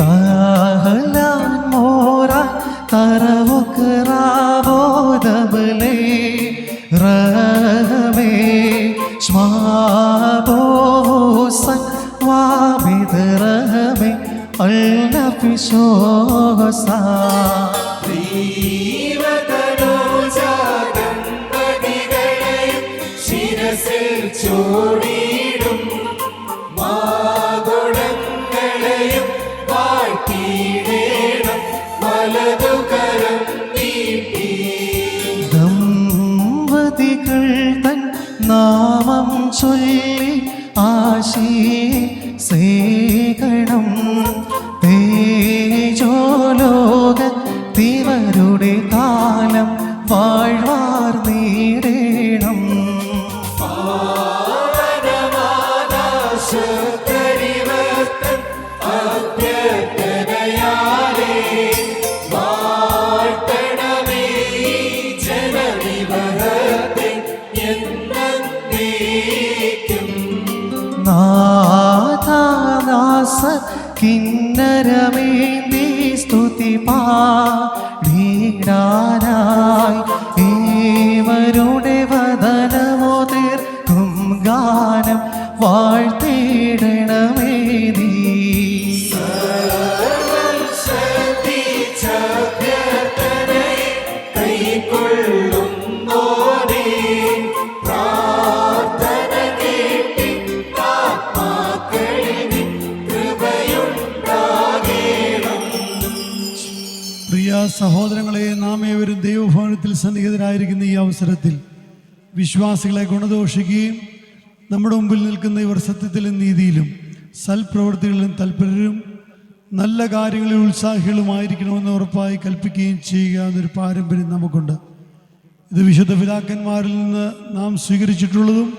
ताहलान मोरा तरवो करावो दबले रहवे श्माबो सन वाबिद रहवे अल्नफिशोसा നാമം ചൊല്ലി ആശീ സേകണം തേജോലോക തിവരുടെ കാലം വാഴ്വാർ നാഥാദാസ കിന്നരമേന്തി സ്തുതി പാടീടാനായി ഏവരുടെ വദനമോ തീർക്കും ഗാനം വാഴ്ത്തിയിടണമേ സഹോദരങ്ങളെ നാം ഏവരും ദൈവഭവനത്തിൽ സന്നിഹിതരായിരിക്കുന്ന ഈ അവസരത്തിൽ വിശ്വാസികളെ ഗുണദോഷിക്കുകയും നമ്മുടെ മുമ്പിൽ നിൽക്കുന്ന ഇവർ സത്യത്തിലും നീതിയിലും സൽപ്രവൃത്തികളിലും തൽപരരും നല്ല കാര്യങ്ങളിൽ ഉത്സാഹികളുമായിരിക്കണമെന്ന് ഉറപ്പായി കൽപ്പിക്കുകയും ചെയ്യുക എന്നൊരു പാരമ്പര്യം നമുക്കുണ്ട്. ഇത് വിശുദ്ധ പിതാക്കന്മാരിൽ നിന്ന് നാം സ്വീകരിച്ചിട്ടുള്ളതും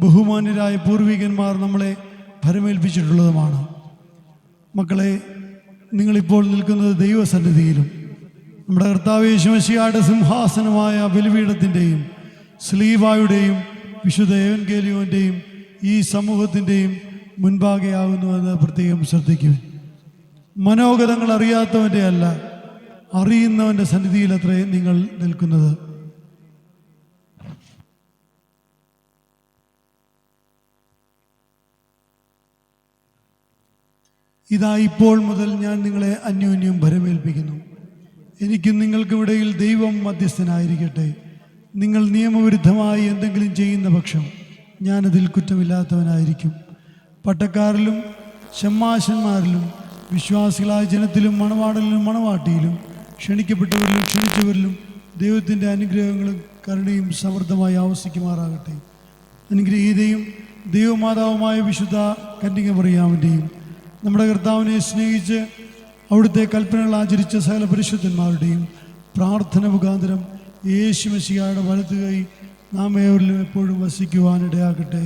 ബഹുമാന്യരായ പൂർവികന്മാർ നമ്മളെ ഭരമേൽപ്പിച്ചിട്ടുള്ളതുമാണ്. മക്കളെ നിങ്ങളിപ്പോൾ നിൽക്കുന്നത് ദൈവസന്നിധിയിലും നമ്മുടെ കർത്താവ് യേശുമശിയായുടെ സിംഹാസനമായ ബലിപീഠത്തിന്റെയും സ്ലീവായുടെയും വിശുദ്ധ ഏവൻകേലിയോന്റെയും ഈ സമൂഹത്തിന്റെയും മുൻപാകെയാകുന്നുവെന്ന് പ്രത്യേകം ശ്രദ്ധിക്കുക മനോഗതങ്ങൾ അറിയാത്തവന്റെ അല്ല അറിയുന്നവന്റെ സന്നിധിയിലത്രേ നിങ്ങൾ നിൽക്കുന്നത്. ഇതാ ഇപ്പോൾ മുതൽ ഞാൻ നിങ്ങളെ അന്യോന്യം ഭരമേൽപ്പിക്കുന്നു എനിക്കും നിങ്ങൾക്കുമിടയിൽ ദൈവം മധ്യസ്ഥനായിരിക്കട്ടെ. നിങ്ങൾ നിയമവിരുദ്ധമായി എന്തെങ്കിലും ചെയ്യുന്ന പക്ഷം ഞാനതിൽ കുറ്റമില്ലാത്തവനായിരിക്കും. പട്ടക്കാരിലും ഷമ്മാശന്മാരിലും വിശ്വാസികളായ ജനത്തിലും മണവാടലിലും മണവാട്ടിയിലും ക്ഷണിക്കപ്പെട്ടവരിലും ക്ഷണിച്ചവരിലും ദൈവത്തിന്റെ അനുഗ്രഹങ്ങളും കരുണയും സമൃദ്ധമായി ആവശ്യിക്കുമാറാകട്ടെ അനുഗ്രഹീതയും ദൈവമാതാവുമായ വിശുദ്ധ കന്യക പറയാമന്റെയും നമ്മുടെ കർത്താവിനെ സ്നേഹിച്ച് അവിടുത്തെ കൽപ്പനകൾ ആചരിച്ച സകല പരിശുദ്ധന്മാരുടെയും പ്രാർത്ഥന മുഖാന്തരം യേശു മെസ്സിയായുടെ വലത്തുകൈ നാം ഏവരിലും എപ്പോഴും വസിക്കുവാനിടയാകട്ടെ.